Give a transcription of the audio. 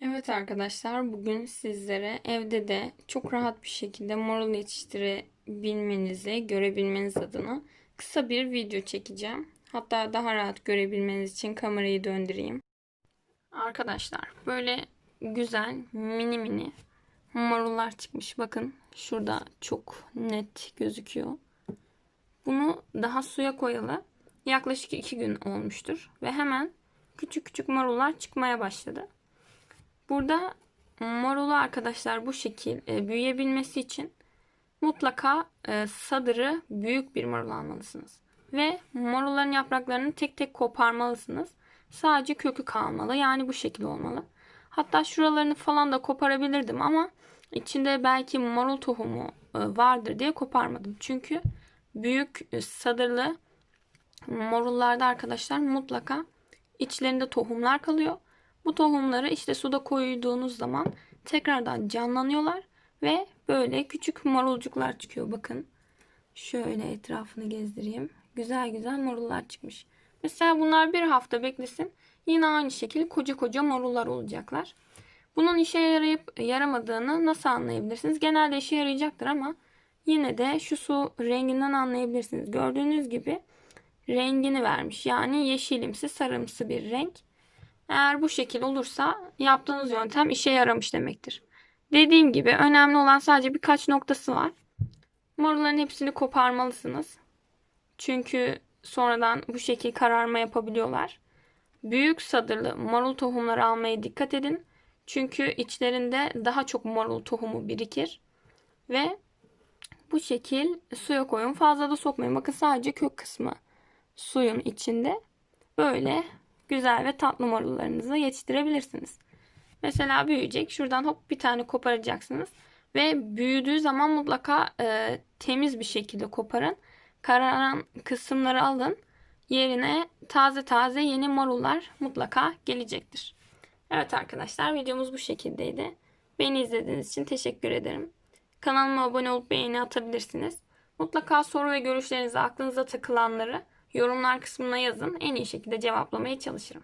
Evet arkadaşlar bugün sizlere evde de çok rahat bir şekilde marul yetiştirebilmenizi görebilmeniz adına kısa bir video çekeceğim. Hatta daha rahat görebilmeniz için kamerayı döndüreyim. Arkadaşlar böyle güzel mini mini marullar çıkmış. Bakın şurada çok net gözüküyor. Bunu daha suya koyalı yaklaşık 2 gün olmuştur. Ve hemen küçük küçük marullar çıkmaya başladı. Burada marulu arkadaşlar bu şekil e, büyüyebilmesi için mutlaka e, sadırı büyük bir marul almalısınız. Ve marulların yapraklarını tek tek koparmalısınız. Sadece kökü kalmalı. Yani bu şekil olmalı. Hatta şuralarını falan da koparabilirdim ama içinde belki marul tohumu e, vardır diye koparmadım. Çünkü büyük e, sadırlı marullarda arkadaşlar mutlaka içlerinde tohumlar kalıyor. Bu tohumları işte suda koyduğunuz zaman tekrardan canlanıyorlar ve böyle küçük marulcuklar çıkıyor. Bakın şöyle etrafını gezdireyim. Güzel güzel marullar çıkmış. Mesela bunlar bir hafta beklesin. Yine aynı şekilde koca koca marullar olacaklar. Bunun işe yarayıp yaramadığını nasıl anlayabilirsiniz? Genelde işe yarayacaktır ama yine de şu su renginden anlayabilirsiniz. Gördüğünüz gibi rengini vermiş. Yani yeşilimsi sarımsı bir renk. Eğer bu şekil olursa yaptığınız yöntem işe yaramış demektir. Dediğim gibi önemli olan sadece birkaç noktası var. Marulların hepsini koparmalısınız. Çünkü sonradan bu şekil kararma yapabiliyorlar. Büyük sadırlı marul tohumları almaya dikkat edin. Çünkü içlerinde daha çok marul tohumu birikir. Ve bu şekil suya koyun. Fazla da sokmayın. Bakın sadece kök kısmı suyun içinde. Böyle güzel ve tatlı marullarınızı yetiştirebilirsiniz. Mesela büyüyecek. Şuradan hop bir tane koparacaksınız. Ve büyüdüğü zaman mutlaka e, temiz bir şekilde koparın. Kararan kısımları alın. Yerine taze taze yeni marullar mutlaka gelecektir. Evet arkadaşlar videomuz bu şekildeydi. Beni izlediğiniz için teşekkür ederim. Kanalıma abone olup beğeni atabilirsiniz. Mutlaka soru ve görüşlerinizi aklınıza takılanları yorumlar kısmına yazın. En iyi şekilde cevaplamaya çalışırım.